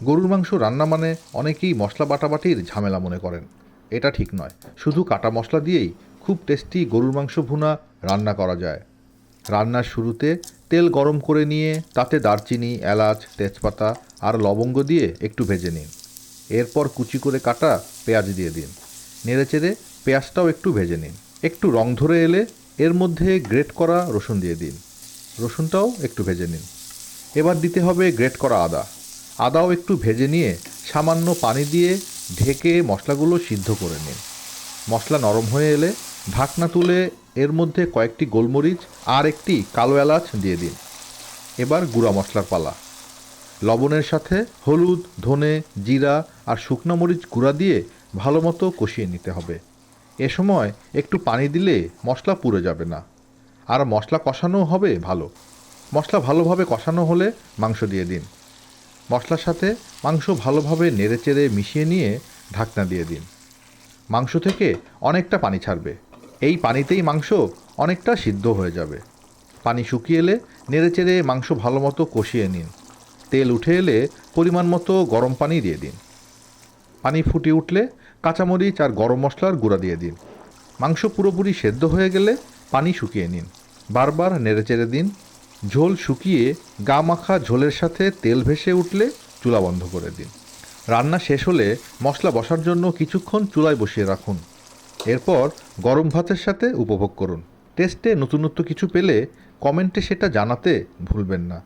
গরুর মাংস রান্না মানে অনেকেই মশলা বাটাবাটির ঝামেলা মনে করেন। এটা ঠিক নয়। শুধু কাটা মশলা দিয়েই খুব টেস্টি গরুর মাংস ভুনা রান্না করা যায়। রান্নার শুরুতে তেল গরম করে নিয়ে তাতে দারচিনি, এলাচ, তেজপাতা আর লবঙ্গ দিয়ে একটু ভেজে নিন। এরপর কুচি করে কাটা পেঁয়াজ দিয়ে দিন। নেড়েচেড়ে পেঁয়াজটাও একটু ভেজে নিন। একটু রং ধরে এলে এর মধ্যে গ্রেট করা রসুন দিয়ে দিন। রসুনটাও একটু ভেজে নিন। এবার দিতে হবে গ্রেট করা আদা। আদাও একটু ভেজে নিয়ে সামান্য পানি দিয়ে ঢেকে মশলাগুলো সিদ্ধ করে নিন। মশলা নরম হয়ে এলে ঢাকনা তুলে এর মধ্যে কয়েকটি গোলমরিচ আর একটি কালো এলাচ দিয়ে দিন। এবার গুঁড়া মশলার পালা। লবণের সাথে হলুদ, ধনে, জিরা আর শুকনো মরিচ গুঁড়া দিয়ে ভালো মতো কষিয়ে নিতে হবে। এ সময় একটু পানি দিলে মশলা পুড়ে যাবে না। আর মশলা কষানো হবে ভালো। মশলা ভালোভাবে কষানো হলে মাংস দিয়ে দিন। মশলার সাথে মাংস ভালোভাবে নেড়েচেড়ে মিশিয়ে নিয়ে ঢাকনা দিয়ে দিন। মাংস থেকে অনেকটা পানি ছাড়বে। এই পানিতেই মাংস অনেকটা সিদ্ধ হয়ে যাবে। পানি শুকিয়ে এলে নেড়েচেড়ে মাংস ভালো মতো কষিয়ে নিন। তেল উঠে এলে পরিমাণ মতো গরম পানি দিয়ে দিন। পানি ফুটে উঠলে কাঁচামরিচ আর গরম মশলার গুঁড়া দিয়ে দিন। মাংস পুরোপুরি সেদ্ধ হয়ে গেলে পানি শুকিয়ে নিন। বারবার নেড়েচেড়ে দিন। ঝোল শুকিয়ে গা মাখা ঝোলের সাথে তেল ভেসে উঠলে চুলা বন্ধ করে দিন। রান্না শেষ হলে মশলা বসার জন্য কিছুক্ষণ চুলায় বসিয়ে রাখুন। এরপর গরম ভাতের সাথে উপভোগ করুন। টেস্টে নতুনত্ব কিছু পেলে কমেন্টে সেটা জানাতে ভুলবেন না।